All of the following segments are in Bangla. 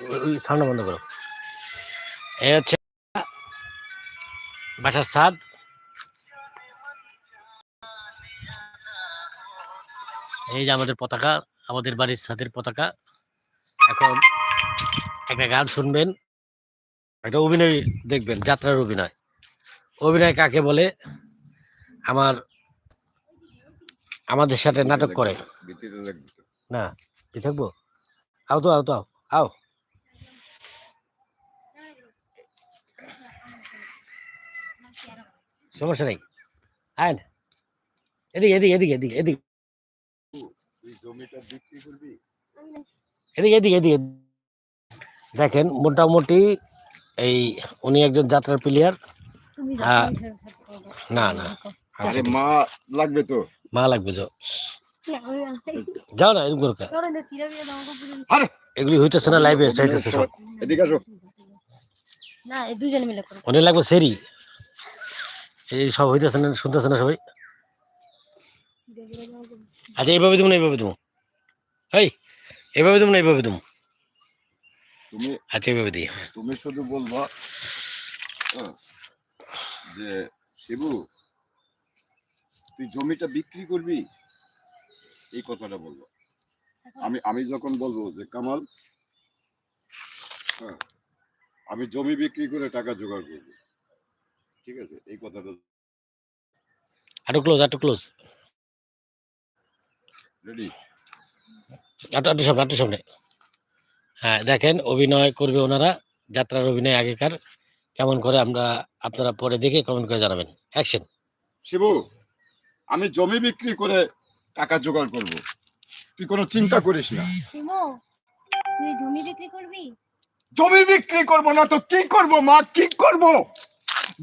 বন্ধ করো। এই হচ্ছে বাসার ছাদ এই যে আমাদের পতাকা আমাদের বাড়ির ছাদের পতাকা। এখন একটা গান শুনবেন একটা অভিনয় দেখবেন যাত্রার অভিনয়। অভিনয় কাকে বলে? আমার আমাদের সাথে নাটক করে। না কি থাকব? আও তো আও তো আও। সমস্যা নেই। আয় না এদিকে এদিকে এদিকে এদিকে। এদিকে এদিকে এদিকে এদিকে। দেখেন মোটামুটি এই উনি একজন যাত্রার প্লেয়ার। তুমি হ্যাঁ। না না। আচ্ছা, মা লাগবে তো? মা লাগবে যাও। না, যাও না এরকম আরে! এগুলি হইতেছে না লাইভে চাইতেছে সব। এদিকে আসো। না এই দুইজনে মিলে করো। অনেক লাগবে সেরি। এই সব হইতেছে না শুনতেছে না সবাই। আচ্ছা এইভাবে দেবো না এইভাবে দেবো। এই এইভাবে দেবো না এইভাবে দেবো। তুমি আচ্ছা এইভাবে দিই। তুমি শুধু বলবা যে শিবু তুই জমিটা বিক্রি করবি? এই কথাটা বলব। আমি আমি যখন বলব যে কামাল হ্যাঁ, আমি জমি বিক্রি করে টাকা জোগাড় করব। ঠিক আছে এই কথাটা আটু ক্লোজ আটু ক্লোজ রেডি আটু আটু সামনে আটু সামনে। হ্যাঁ দেখেন অভিনয় করবে ওনারা যাত্রার অভিনয় আগেকার। কেমন করে আমরা আপনারা পরে দেখে কমেন্ট করে জানাবেন। অ্যাকশন শিবু আমি জমি বিক্রি করে টাকা জোগাড় করব। তুই কোনো চিন্তা করিস না। শিমু তুই জমি বিক্রি করবি? জমি বিক্রি করব না তো কি করব মা? কি করব?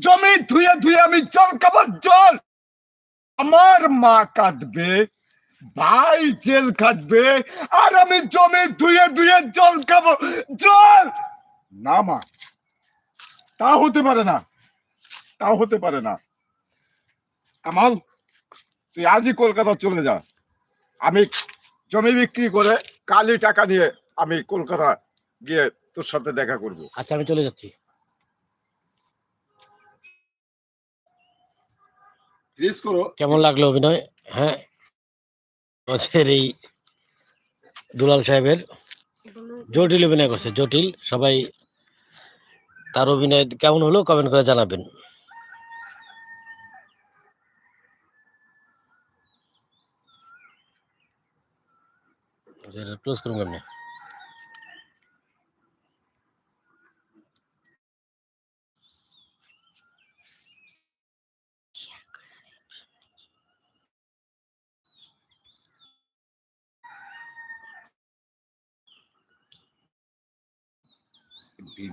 জমি ধুয়ে ধুয়ে আমি জল খাবার জল। আমার মা কাঁদবে, ভাই জেল কাটবে আর আমি জমি ধুয়ে ধুয়ে জল খাব, জল। না মা, তা হতে পারে না, তা হতে পারে না। কামাল, তুই আজই কলকাতা চলে যা। আমি জমি বিক্রি করে কালি টাকা নিয়ে আমি কলকাতা গিয়ে তোর সাথে দেখা করব। আচ্ছা আমি চলে যাচ্ছি। প্লিজ করো। কেমন লাগল অভিনয়? হ্যাঁ। আমাদের এই দুলাল সাহেবের। জটিল অভিনয় করছে, জটিল। সবাই তার অভিনয় কেমন হলো কমেন্ট করে জানাবেন। ক্লোজ করুন আপনি।